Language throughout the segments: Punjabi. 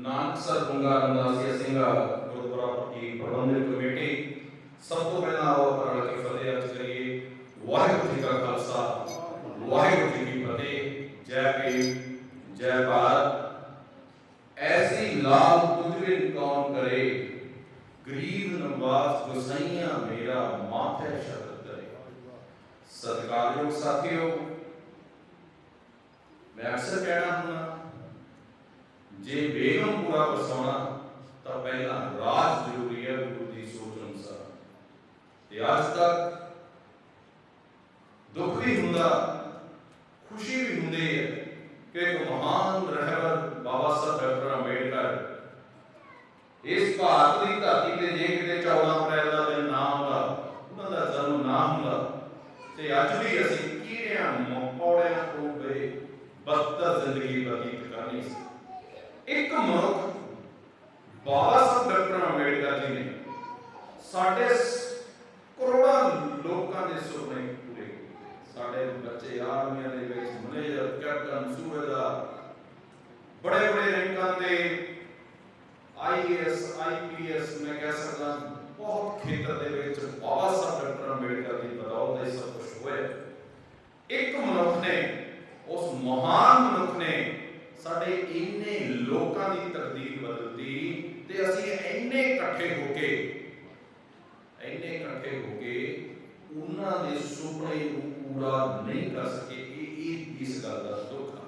ਨਾਨਕਸਰ ਗੁੰਗਾ ਰੰਦਾਸੀਆ ਸਿੰਘਾ ਗੁਰਦੁਆਰਾ ਪੱਟੀ ਪ੍ਰਬੰਧਕ ਕਮੇਟੀ ਸਭ ਤੋਂ ਪਹਿਲਾਂ ਆਓ ਰਲ ਕੇ ਫਤਿਹ ਅਰਜ਼ ਕਰੀਏ ਵਾਹਿਗੁਰੂ ਜੀ ਕਾ ਖਾਲਸਾ ਵਾਹਿਗੁਰੂ ਜੀ ਕੀ ਫਤਿਹ ਜੈ ਭੀਮ ਜੈ ਭਾਰਤ ਐਸੀ ਲਾਭ ਤੁਝੇ ਕੌਣ ਕਰੇ ਗਰੀਬ ਨਵਾਜ਼ ਗੁਸਾਈਆਂ ਮੇਰਾ ਮਾਥੇ ਸ਼ਬਦ ਕਰੇ ਸਤਿਕਾਰਯੋਗ ਸਾਥੀਓ ਮੈਂ ਅਕਸਰ ਕਹਿਣਾ ਹੁੰਦਾ ਜੇ ਬੇਗਮ ਪੂਰਾ ਵਸਾਉਣਾ ਤਾਂ ਪਹਿਲਾਂ ਰਾਜ ਜ਼ਰੂਰੀ ਹੈ ਗੁਰੂ ਦੀ ਸੋਚ ਅਨੁਸਾਰ। ਤੇ ਅੱਜ ਤੱਕ ਦੁੱਖ ਵੀ ਹੁੰਦਾ, ਖੁਸ਼ੀ ਵੀ ਹੁੰਦੀ ਹੈ ਕਿ ਇੱਕ ਮਹਾਨ ਰਹਿਬਰ ਬਾਬਾ ਸਾਹਿਬ ਡਾਕਟਰ ਅੰਬੇਡਕਰ ਇਸ ਭਾਰਤ ਦੀ ਧਰਤੀ ਤੇ ਜੇ ਕਿਤੇ 14 ਅਪ੍ਰੈਲ ਦਾ ਦਿਨ ਨਾ ਹੁੰਦਾ, ਉਹਨਾਂ ਦਾ ਜਨਮ ਨਾ ਹੁੰਦਾ, ਤੇ ਅੱਜ ਵੀ ਅਸੀਂ ਕਿਹੜਿਆਂ ਮੌੜਿਆਂ ਤੋਂ ਗਏ ਬਦਤਰ ਜ਼ਿੰਦਗੀ ਬਤੀਤ ਕਰਨੀ ਸੀ। ਇੱਕ ਮਨੁੱਖ ਬਾਬਾ ਸਾਹਿਬ ਡਾਕਟਰ ਅੰਬੇਡਕਰ ਜੀ ਨੇ ਸਾਡੇ ਕਰੋੜਾਂ ਲੋਕਾਂ ਦੇ ਸੁਪਨੇ ਪੂਰੇ ਕੀਤੇ। ਸਾਡੇ ਬੱਚੇ ਆਰਮੀਆਂ ਦੇ ਵਿੱਚ ਮੈਨੇਜਰ ਕੈਪਟਨ ਸੂਬੇਦਾਰ ਬੜੇ ਬੜੇ ਰੈਂਕਾਂ ਤੇ ਆਈਐਸ ਆਈਪੀਐਸ ਮੈਂ ਕਹਿ ਸਕਦਾ ਬਹੁਤ ਖੇਤਰ ਦੇ ਵਿੱਚ ਬਾਬਾ ਸਾਹਿਬ ਡਾਕਟਰ ਅੰਬੇਡਕਰ ਦੀ ਬਦੌਲਤ ਇਹ ਸਭ ਕੁਝ ਹੋਇਆ। ਇੱਕ ਮਨੁੱਖ ਨੇ, ਉਸ ਮਹਾਨ ਮਨੁੱਖ ਨੇ ਸਾਡੇ ਇੰਨੇ ਲੋਕਾਂ ਦੀ ਤਕਦੀਰ ਬਦਲਦੀ ਤੇ ਅਸੀਂ ਇੰਨੇ ਇਕੱਠੇ ਹੋ ਕੇ, ਇੰਨੇ ਇਕੱਠੇ ਹੋ ਕੇ ਉਹਨਾਂ ਦੇ ਸੁਪਨੇ ਨੂੰ ਪੂਰਾ ਨਹੀਂ ਕਰ ਸਕੇ, ਇਹ ਇਹ ਇਸ ਗੱਲ ਦਾ ਦੁੱਖ ਆ।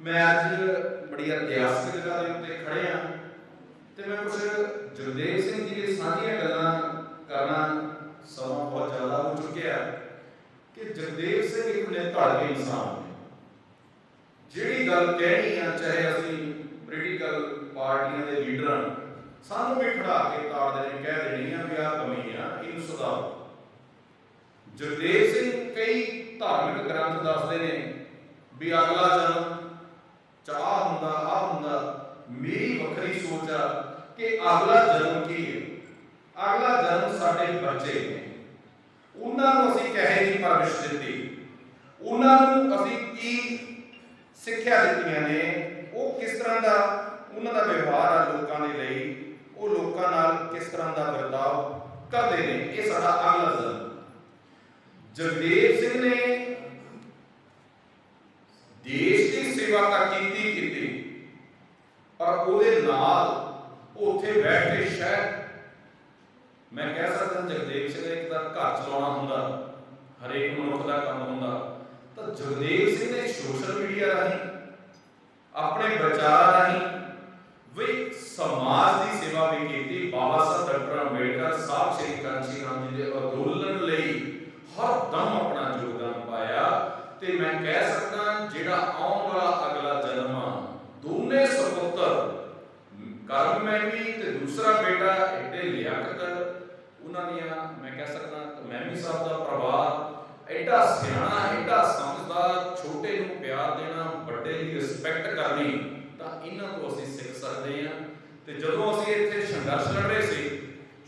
ਮੈਂ ਅੱਜ ਬੜੀ ਇਤਿਹਾਸਕ ਜਗ੍ਹਾ ਦੇ ਉੱਤੇ ਖੜੇ ਤੇ ਮੈਂ ਕੁਝ ਜਗਦੇਵ ਸਿੰਘ ਜੀ ਦੀ ਸਾਂਝੀਆਂ ਗੱਲਾਂ ਕਰਨਾ ਸਮਾਂ ਬਹੁਤ ਜ਼ਿਆਦਾ ਹੋ ਚੁੱਕਿਆ ਕਿ ਜਗਦੇਵ ਸਿੰਘ ਇੱਕ ਨਿਧੜਕੇ ਇਨਸਾਨ ਨੇ। ਜਿਹੜੀ ਗੱਲ ਕਹਿਣੀ ਆ, ਚਾਹੇ ਅਸੀਂ ਪੋਲੀਟੀਕਲ ਪਾਰਟੀਆਂ ਦੇ ਲੀਡਰਾਂ ਸਾਨੂੰ ਵੀ ਖੜਾ ਕੇ ਤਾੜ ਦੇਣੇ, ਕਹਿ ਦੇਣੀ ਆ ਵੀ ਆਹ ਕਮੀ ਆ, ਇਹਨੂੰ ਸੁਧਾਰੋ। ਜਗਦੇਵ ਸਿੰਘ ਕਈ ਧਾਰਮਿਕ ਗ੍ਰੰਥ ਦੱਸਦੇ ਨੇ ਵੀ ਅਗਲਾ ਜਨਮ ਚਾਹ ਹੁੰਦਾ ਆ ਹੁੰਦਾ, ਮੇਰੀ ਵੱਖਰੀ ਸੋਚ ਆ ਕਿ ਅਗਲਾ ਜਨਮ ਕੀ ਹੈ? ਅਗਲਾ ਜਨਮ ਸਾਡੇ ਬੱਚੇ ਨੇ। ਉਹਨਾਂ ਨੂੰ ਅਸੀਂ ਕਹੇ ਦੀ ਪਰਵਿਸ਼ ਦਿੱਤੀ। ਉਹਨਾਂ ਨੂੰ ਅਸੀਂ ਕੀ ਸਿੱਖਿਆ ਦਿੱਤੀਆਂ ਨੇ? ਉਹ ਕਿਸ ਤਰ੍ਹਾਂ ਦਾ ਉਹਨਾਂ ਦਾ ਵਿਵਹਾਰ ਆ ਲੋਕਾਂ ਦੇ ਲਈ, ਉਹ ਲੋਕਾਂ ਨਾਲ ਕਿਸ ਤਰ੍ਹਾਂ ਦਾ ਵਰਤਾਓ ਕਰਦੇ ਨੇ, ਇਹ ਸਾਡਾ ਅਗਲਾ ਜਨਮ ਜਗਦੇਵ ਸਿੰਘ ਨੇ ਦੇਸ਼ ਦੀ ਸੇਵਾ ਤਾਂ ਕੀਤੀ ਕੀਤੀ, ਪਰ ਉਹਦੇ ਨਾਲ ਉੱਥੇ ਬੈਠ ਕੇ ਸ਼ਾਇਦ ਮੈਂ ਕਹਿ ਸਕਦਾ ਜਗਦੇਵ ਸਿੰਘ ਇੱਕ ਦਾ ਘਰ ਚਲਾਉਣਾ ਹੁੰਦਾ, ਹਰੇਕ ਮਨੁੱਖ ਦਾ ਕੰਮ ਹੁੰਦਾ, ਤਾਂ ਜਗਦੇਵ ਸਿੰਘ ਨੇ ਸੋਸ਼ਲ ਮੀਡੀਆ ਰਾਹੀਂ ਆਪਣੇ ਵਿਚਾਰਾਂ ਰਾਹੀਂ ਵੀ ਸਮਾਜ ਦੀ ਸੇਵਾ ਵੀ ਕੀਤੀ। ਬਾਬਾ ਸਾਹਿਬ, ਡਾਕਟਰ ਅੰਬੇਡਕਰ ਸਾਹਿਬ, ਸ਼੍ਰੀ ਕਾਂਚੀ ਰਾਮ ਜੀ ਦੇ ਅੰਦੋਲਨ ਲਈ ਹਰ ਦਮ ਆਪਣਾ ਯੋਗਦਾਨ ਪਾਇਆ। ਤੇ ਮੈਂ ਕਹਿ ਸਕਦਾ, ਜਿਹੜਾ ਆਉਣ ਵਾਲਾ ਅਗਲਾ ਜਨਮ ਆ, ਦੋਨੇ ਸੁਪੁੱਤਰ, ਕਰਮ ਮੈਂ ਵੀ ਤੇ ਦੂਸਰਾ ਬੇਟਾ ਐਡੇ ਲਿਆਕਤ, ਉਹਨਾਂ ਦੀਆਂ ਮੈਂ ਕਹਿ ਸਕਦਾ ਮੈਮੀ ਸਾਹਿਬ ਦਾ ਪ੍ਰਭਾਵ ਐਡਾ ਸਿਆਣਾ, ਐਡਾ ਸਮਝਦਾਰ, ਛੋਟੇ ਨੂੰ ਪਿਆਰ ਦੇਣਾ ਰਿਸਪੈਕਟ ਕਰਨੀ, ਤਾਂ ਇਹਨਾਂ ਤੋਂ ਅਸੀਂ ਸਿੱਖ ਸਕਦੇ ਹਾਂ। ਤੇ ਜਦੋਂ ਅਸੀਂ ਇੱਥੇ ਸੰਘਰਸ਼ ਲੜ ਰਹੇ ਸੀ,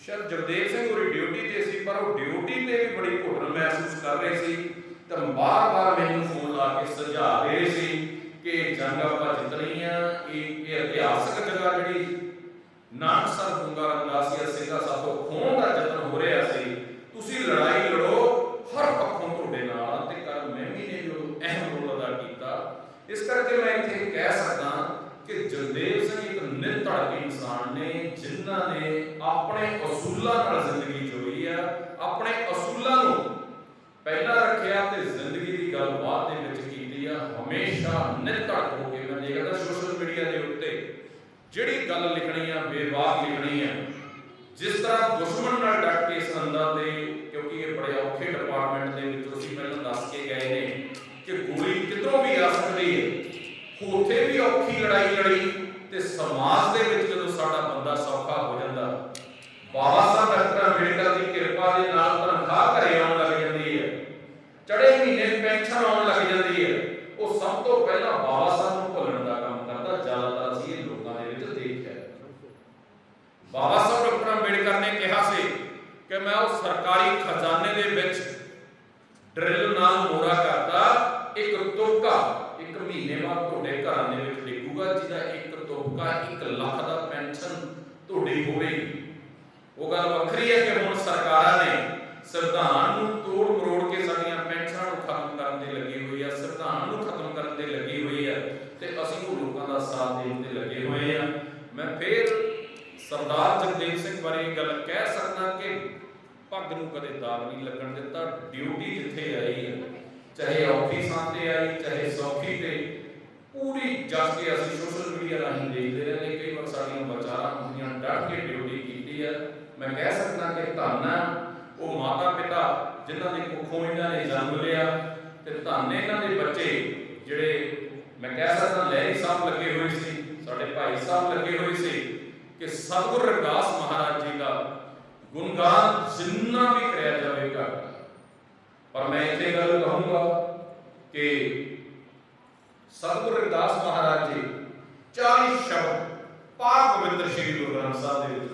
ਸ਼ਾਇਦ ਜਗਦੇਵ ਸਿੰਘ ਹੋਰੀ ਡਿਊਟੀ ਤੇ ਸੀ, ਪਰ ਉਹ ਡਿਊਟੀ ਤੇ ਵੀ ਬੜੀ ਘੁਟਨ ਮਹਿਸੂਸ ਕਰ ਰਹੇ ਸੀ। ਤਾਂ ਬਾਰ-ਬਾਰ ਮੈਨੂੰ ਫੋਨ ਲਾ ਕੇ ਸੁਝਾ ਰਹੇ ਸੀ ਕਿ ਜੰਗ ਆਪਾਂ ਜਿੱਤਣੀ ਆ। ਇਹ ਇਹ ਇਤਿਹਾਸਕ ਜਗ੍ਹਾ ਜਿਹੜੀ ਨਾਨਕਸਰ ਗੁੰਗਾ ਰੰਦਾਸੀਆ ਸਿੰਘਾ ਸਾਥੋਂ ਖੋਣ ਦਾ ਯਤਨ ਹੋ ਰਿਹਾ ਸੀ ਤੁਸੀਂ ਲੜਾਈ ਲੜੋ ਹਰ ਪੱਖੋਂ ਤੁਹਾਡੇ ਨਾਲ ਤੇ ਕਰ ਮਹਿਮੀ ਨੇ ਜੋ ਅਹਿਮ ਰੋਲ ਅਦਾ ਕੀਤਾ ਇਸ ਕਰਕੇ ਮੈਂ ਇੱਥੇ ਕਹਿ ਸਕਦਾ ਕਿ ਜਗਦੇਵ ਸਿੰਘ ਇੱਕ ਨਿਰਧੜਕ ਇਨਸਾਨ ਨੇ ਜਿਨ੍ਹਾਂ ਨੇ ਆਪਣੇ ਅਸੂਲਾਂ ਨਾਲ ਜ਼ਿੰਦਗੀ ਜੋਈ ਆ ਆਪਣੇ ਅਸੂਲਾਂ ਨੂੰ ਪਹਿਲਾਂ ਰੱਖਿਆ ਤੇ ਜ਼ਿੰਦਗੀ ਦੀ ਗੱਲ ਬਾਅਦ ਦੇ ਵਿੱਚ ਕੀਤੀ ਆ, ਹਮੇਸ਼ਾ ਨਿਰਧੜਕ ਹੋ ਕੇ ਮੈਂ ਦੇਖਦਾ ਸੋਸ਼ਲ ਮੀਡੀਆ ਦੇ ਉੱਤੇ ਜਿਹੜੀ ਗੱਲ ਲਿਖਣੀ ਆ, ਬੇਵਾਕ ਲਿਖਣੀ ਆ, ਜਿਸ ਤਰ੍ਹਾਂ ਦੁਸ਼ਮਣ ਨਾਲ ਡਟ ਕੇ ਸੰਦਾ ਤੇ ਕਿਉਂਕਿ ਇਹ ਬੜੇ ਔਖੇ ਡਿਪਾਰਟਮੈਂਟ ਦੇ ਵਿੱਚ ਅਸੀਂ ਪਹਿਲਾਂ ਦੱਸ ਕੇ ਗਏ ਨੇ ਕਿ ਗੋਲੀ ਕਿਧਰੋਂ ਵੀ ਆ ਸਕਦੀ ਹੈ। ਉੱਥੇ ਵੀ ਔਖੀ ਲੜਾਈ ਲੜੀ ਤੇ ਸਮਾਜ ਦੇ ਵਿੱਚ ਜਦੋਂ ਸਾਡਾ ਬੰਦਾ ਸੌਖਾ ਹੋ ਜਾਂਦਾ ਬਾਬਾ ਸਾਹਿਬ ਡਾਕਟਰ ਅੰਬੇਡਕਰ ਦੀ ਕਿਰਪਾ ਦੇ ਨਾਲ ਤਨਖਾਹ ਘਰੇ ਆਉਣ ਲੱਗ ਜਾਂਦੀ ਹੈ ਚੜੇ ਮਹੀਨੇ ਪੈਨਸ਼ਨ ਆਉਣ ਲੱਗ ਜਾਂਦੀ ਹੈ ਉਹ ਸਭ ਤੋਂ ਪਹਿਲਾਂ ਬਾਬਾ ਸਾਹਿਬ ਨੂੰ ਭੁੱਲਣ ਦਾ ਕੰਮ ਕਰਦਾ ਜ਼ਿਆਦਾਤਰ ਅਸੀਂ ਇਹ ਲੋਕਾਂ ਦੇ ਵਿੱਚ ਦੇਖਿਆ ਹੈ। ਬਾਬਾ ਸਾਹਿਬ ਡਾਕਟਰ ਅੰਬੇਡਕਰ ਨੇ ਕਿਹਾ ਸੀ ਕਿ ਮੈਂ ਉਹ ਸਰਕਾਰੀ ਖਜ਼ਾਨੇ ਦੇ ਵਿੱਚ ਡਰਿਲ ਨਾਲ ਮੋਰਾ ਕਰਦਾ, ਇੱਕ ਤੁਪਕਾ ਇੱਕ ਮਹੀਨੇ ਬਾਅਦ ਤੁਹਾਡੇ ਘਰਾਂ ਦੇ ਵਿੱਚ ਡਿੱਗੂਗਾ, ਜਿਹਦਾ ਇੱਕ ਤੁਪਕਾ 1 ਲੱਖ ਦਾ ਪੈਨਸ਼ਨ ਤੁਹਾਡੀ ਹੋਵੇਗੀ। ਉਹ ਗੱਲ ਵੱਖਰੀ ਹੈ ਕਿ ਹੁਣ ਸਰਕਾਰਾਂ ਨੇ ਸੰਵਿਧਾਨ ਨੂੰ ਤੋੜ ਮਰੋੜ ਕੇ ਸਾਡੀਆਂ ਇਹ ਗੱਲ ਕਹਿ ਸਕਦਾ ਕਿ ਪੱਗ ਨੂੰ ਕਦੇ ਦਾਗ ਨਹੀਂ ਲੱਗਣ ਦਿੱਤਾ ਡਿਊਟੀ ਜਿੱਥੇ ਆਈ ਹੈ ਚਾਹੇ ਔਖੀ ਤੇ ਆਈ, ਚਾਹੇ ਸੌਖੀ ਤੇ, ਪੂਰੀ ਜੱਜ ਕੇ ਅਸੀਂ ਸੋਸ਼ਲ ਮੀਡੀਆ ਰਾਹੀਂ ਦੇਖਦੇ ਰਹੇ ਕਈ ਵਾਰ ਸਾਡੀਆਂ ਵਿਚਾਰਾਂ ਹੁੰਦੀਆਂ ਡਟ ਕੇ ਡਿਊਟੀ ਕੀਤੀ ਹੈ ਮੈਂ ਕਹਿ ਸਕਦਾ ਕਿ ਧੰਨ ਉਹ ਮਾਤਾ ਪਿਤਾ ਜਿਨ੍ਹਾਂ ਦੇ ਕੁੱਖੋਂ ਇਹਨਾਂ ਨੇ ਜਨਮ ਲਿਆ ਤੇ ਧੰਨ ਇਹਨਾਂ ਦੇ ਬੱਚੇ ਜਿਹੜੇ ਮੈਂ ਕਹਿ ਸਕਦਾ ਲਹਿਰੀ ਸਾਹਿਬ ਲੱਗੇ ਹੋਏ ਸੀ, ਸਾਡੇ ਭਾਈ ਸਾਹਿਬ ਲੱਗੇ ਹੋਏ ਸੀ ਕਿ ਸਤਿਗੁਰ ਰਵਿਦਾਸ ਮਹਾਰਾਜ ਜੀ ਦਾ ਗੁਣਗਾਨ ਜਿੰਨਾ ਵੀ ਕਰਿਆ ਜਾਵੇਗਾ ਪਰ ਮੈਂ ਇੱਥੇ ਗੱਲ ਕਹੂੰਗਾ ਕਿ ਸਤਿਗੁਰ ਰਵਿਦਾਸ ਮਹਾਰਾਜ ਜੀ 40 ਸ਼ਬਦ ਪਾਕ ਪਵਿੱਤਰ ਸ੍ਰੀ ਗੁਰੂ ਗ੍ਰੰਥ ਸਾਹਿਬ ਦੇ ਵਿੱਚ